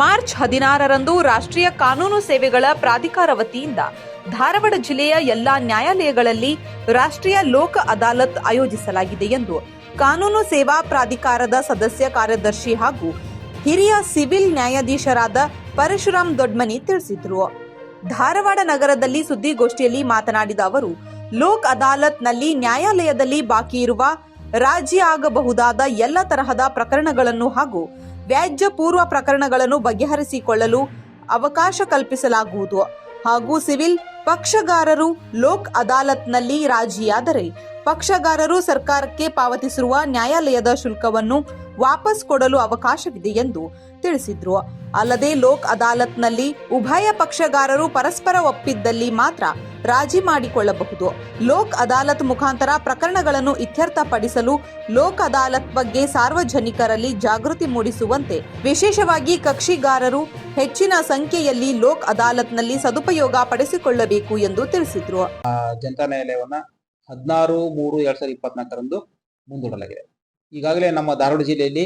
March ಹದಿನಾರರಂದು ರಾಷ್ಟ್ರೀಯ ಕಾನೂನು ಸೇವೆಗಳ ಪ್ರಾಧಿಕಾರ ವತಿಯಿಂದ ಧಾರವಾಡ ಜಿಲ್ಲೆಯ ಎಲ್ಲಾ ನ್ಯಾಯಾಲಯಗಳಲ್ಲಿ ರಾಷ್ಟ್ರೀಯ ಲೋಕ ಅದಾಲತ್ ಆಯೋಜಿಸಲಾಗಿದೆ ಎಂದು ಕಾನೂನು ಸೇವಾ ಪ್ರಾಧಿಕಾರದ ಸದಸ್ಯ ಕಾರ್ಯದರ್ಶಿ ಹಾಗೂ ಹಿರಿಯ ಸಿವಿಲ್ ನ್ಯಾಯಾಧೀಶರಾದ ಪರಶುರಾಮ್ ದೊಡ್ಮನಿ ತಿಳಿಸಿದರು. ಧಾರವಾಡ ನಗರದಲ್ಲಿ ಸುದ್ದಿಗೋಷ್ಠಿಯಲ್ಲಿ ಮಾತನಾಡಿದ ಅವರು, ಲೋಕ್ ಅದಾಲತ್ನಲ್ಲಿ ನ್ಯಾಯಾಲಯದಲ್ಲಿ ಬಾಕಿ ಇರುವ ರಾಜಿ ಆಗಬಹುದಾದ ಎಲ್ಲ ತರಹದ ಪ್ರಕರಣಗಳನ್ನು ಹಾಗೂ ವ್ಯಾಜ್ಯ ಪೂರ್ವ ಪ್ರಕರಣಗಳನ್ನು ಬಗೆಹರಿಸಿಕೊಳ್ಳಲು ಅವಕಾಶ ಕಲ್ಪಿಸಲಾಗುವುದು ಹಾಗೂ ಸಿವಿಲ್ ಪಕ್ಷಗಾರರು ಲೋಕ್ ಅದಾಲತ್ನಲ್ಲಿ ರಾಜಿಯಾದರೆ ಪಕ್ಷಗಾರರು ಸರ್ಕಾರಕ್ಕೆ ಪಾವತಿಸಿರುವ ನ್ಯಾಯಾಲಯದ ಶುಲ್ಕವನ್ನು ವಾಪಸ್ ಕೊಡಲು ಅವಕಾಶವಿದೆ ಎಂದು ತಿಳಿಸಿದ್ರು. ಅಲ್ಲದೆ ಲೋಕ್ ಅದಾಲತ್ನಲ್ಲಿ ಉಭಯ ಪಕ್ಷಗಾರರು ಪರಸ್ಪರ ಒಪ್ಪಿದ್ದಲ್ಲಿ ಮಾತ್ರ ರಾಜಿ ಮಾಡಿಕೊಳ್ಳಬಹುದು. ಲೋಕ್ ಅದಾಲತ್ ಮುಖಾಂತರ ಪ್ರಕರಣಗಳನ್ನು ಇತ್ಯರ್ಥಪಡಿಸಲು ಲೋಕ್ ಅದಾಲತ್ ಬಗ್ಗೆ ಸಾರ್ವಜನಿಕರಲ್ಲಿ ಜಾಗೃತಿ ಮೂಡಿಸುವಂತೆ ವಿಶೇಷವಾಗಿ ಕಕ್ಷಿಗಾರರು ಹೆಚ್ಚಿನ ಸಂಖ್ಯೆಯಲ್ಲಿ ಲೋಕ್ ಅದಾಲತ್ನಲ್ಲಿ ಸದುಪಯೋಗ ಪಡಿಸಿಕೊಳ್ಳಬೇಕು ಎಂದು ತಿಳಿಸಿದ್ರು. ಜನತಾ ನ್ಯಾಯಾಲಯವನ್ನ ಹದಿನಾರು, ಮೂರು, ಎರಡ್ ಸಾವಿರದ ಇಪ್ಪತ್ನಾಲ್ಕರಂದು ಮುಂದೂಡಲಾಗಿದೆ. ಈಗಾಗಲೇ ನಮ್ಮ ಧಾರವಾಡ ಜಿಲ್ಲೆಯಲ್ಲಿ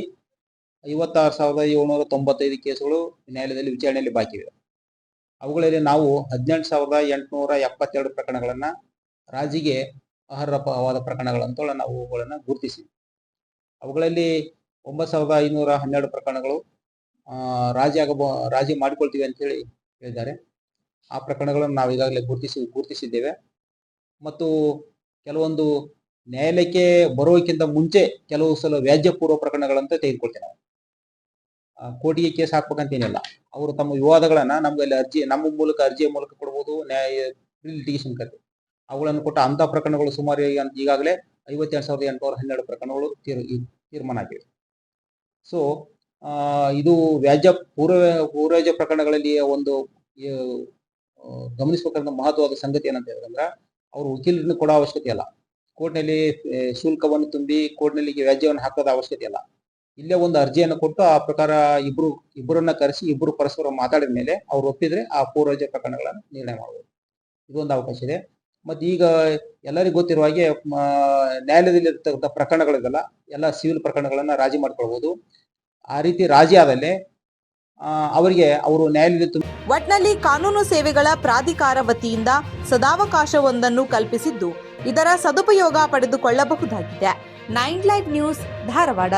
ಐವತ್ತಾರು ಸಾವಿರದ ಏಳ್ನೂರ ತೊಂಬತ್ತೈದು ಕೇಸುಗಳು ನ್ಯಾಯಾಲಯದಲ್ಲಿ ವಿಚಾರಣೆಯಲ್ಲಿ ಬಾಕಿ ಇವೆ. ಅವುಗಳಲ್ಲಿ ನಾವು ಹದಿನೆಂಟು ಸಾವಿರದ ಎಂಟುನೂರ ಎಪ್ಪತ್ತೆರಡು ಪ್ರಕರಣಗಳನ್ನ ರಾಜಿಗೆ ಅರ್ಹವಾದ ಪ್ರಕರಣಗಳಂತ ನಾವು ಅವುಗಳನ್ನು ಗುರುತಿಸಿದ್ವಿ. ಅವುಗಳಲ್ಲಿ ಒಂಬತ್ತು ಸಾವಿರದ ಐನೂರ ಹನ್ನೆರಡು ಪ್ರಕರಣಗಳು ರಾಜಿ ಆಗಬ, ರಾಜಿ ಮಾಡಿಕೊಳ್ತೀವಿ ಅಂತ ಹೇಳಿ ಹೇಳಿದ್ದಾರೆ. ಆ ಪ್ರಕರಣಗಳನ್ನು ನಾವು ಈಗಾಗಲೇ ಗುರುತಿಸಿ, ಗುರುತಿಸಿದ್ದೇವೆ. ಮತ್ತು ಕೆಲವೊಂದು ನ್ಯಾಯಾಲಯಕ್ಕೆ ಬರೋಕ್ಕಿಂತ ಮುಂಚೆ ಕೆಲವು ಸಲ ವ್ಯಾಜ್ಯ ಪೂರ್ವ ಪ್ರಕರಣಗಳಂತ ತೆಗೆದುಕೊಳ್ತೇವೆ ನಾವು ಕೋರ್ಟಿಗೆ ಕೇಸ್ ಹಾಕ್ಬೇಕಂತೇನಿಲ್ಲ. ಅವರು ತಮ್ಮ ವಿವಾದಗಳನ್ನ ನಮ್ಗೆ ಅಲ್ಲಿ ಅರ್ಜಿ, ನಮ್ಮ ಮೂಲಕ ಅರ್ಜಿಯ ಮೂಲಕ ಕೊಡ್ಬೋದು, ನ್ಯಾಯ ಲಿಟಿಗೇಷನ್ ಕತೆ. ಅವುಗಳನ್ನು ಕೊಟ್ಟ ಅಂತ ಪ್ರಕರಣಗಳು ಸುಮಾರು ಈಗ, ಈಗಾಗಲೇ ಐವತ್ತೆರಡು ಸಾವಿರದ ಎಂಟುನೂರ ಹನ್ನೆರಡು ಪ್ರಕರಣಗಳು ತೀರ್ ತೀರ್ಮಾನ ಆಗಿವೆ. ಸೊ ಇದು ವ್ಯಾಜ್ಯ, ಪೂರ್ವ, ಪೂರ್ವಜ ಪ್ರಕರಣಗಳಲ್ಲಿ ಒಂದು ಗಮನಿಸಬೇಕಾದ ಮಹತ್ವದ ಸಂಗತಿ ಏನಂತ ಹೇಳಿದ್ರೆ ಅವರು ವಕೀಲರನ್ನು ಕೊಡೋ ಅವಶ್ಯಕತೆ ಇಲ್ಲ. ಕೋರ್ಟ್ನಲ್ಲಿ ಶುಲ್ಕವನ್ನು ತುಂಬಿ ಕೋರ್ಟ್ನಲ್ಲಿ ವ್ಯಾಜ್ಯವನ್ನು ಹಾಕೋದ ಅವಶ್ಯಕತೆ ಇಲ್ಲ. ಇಲ್ಲೇ ಒಂದು ಅರ್ಜಿಯನ್ನು ಕೊಟ್ಟು ಆ ಪ್ರಕಾರ ಇಬ್ರು, ಇಬ್ಬರನ್ನ ಕರೆಸಿ ಇಬ್ಬರು ಪರಸ್ಪರ ಮಾತಾಡಿದ ಮೇಲೆ ಅವ್ರು ಒಪ್ಪಿದ್ರೆ ಆ ಪೂರ್ವಜ ಪ್ರಕರಣಗಳನ್ನು ನಿರ್ಣಯ ಮಾಡಬಹುದು ಇದೊಂದು ಅವಕಾಶ ಇದೆ. ಮತ್ತೆ ಈಗ ಎಲ್ಲರಿಗೂ ಗೊತ್ತಿರುವ ಹಾಗೆ ನ್ಯಾಯಾಲಯದಲ್ಲಿ ಇರ್ತಕ್ಕಂಥ ಪ್ರಕರಣಗಳಿದೆಲ್ಲ, ಎಲ್ಲ ಸಿವಿಲ್ ಪ್ರಕರಣಗಳನ್ನ ರಾಜಿ ಮಾಡ್ಕೊಳ್ಬಹುದು ಆ ರೀತಿ ರಾಜಿ ಆದಲ್ಲಿ ಅವರಿಗೆ ಅವರು ನ್ಯಾಯಾಲಯದ ಒಟ್ನಲ್ಲಿ ಕಾನೂನು ಸೇವೆಗಳ ಪ್ರಾಧಿಕಾರ ವತಿಯಿಂದ ಸದಾವಕಾಶವೊಂದನ್ನು ಕಲ್ಪಿಸಿದ್ದು ಇದರ ಸದುಪಯೋಗ ಪಡೆದುಕೊಳ್ಳಬಹುದಾಗಿದೆ. Nine live news Dharwad.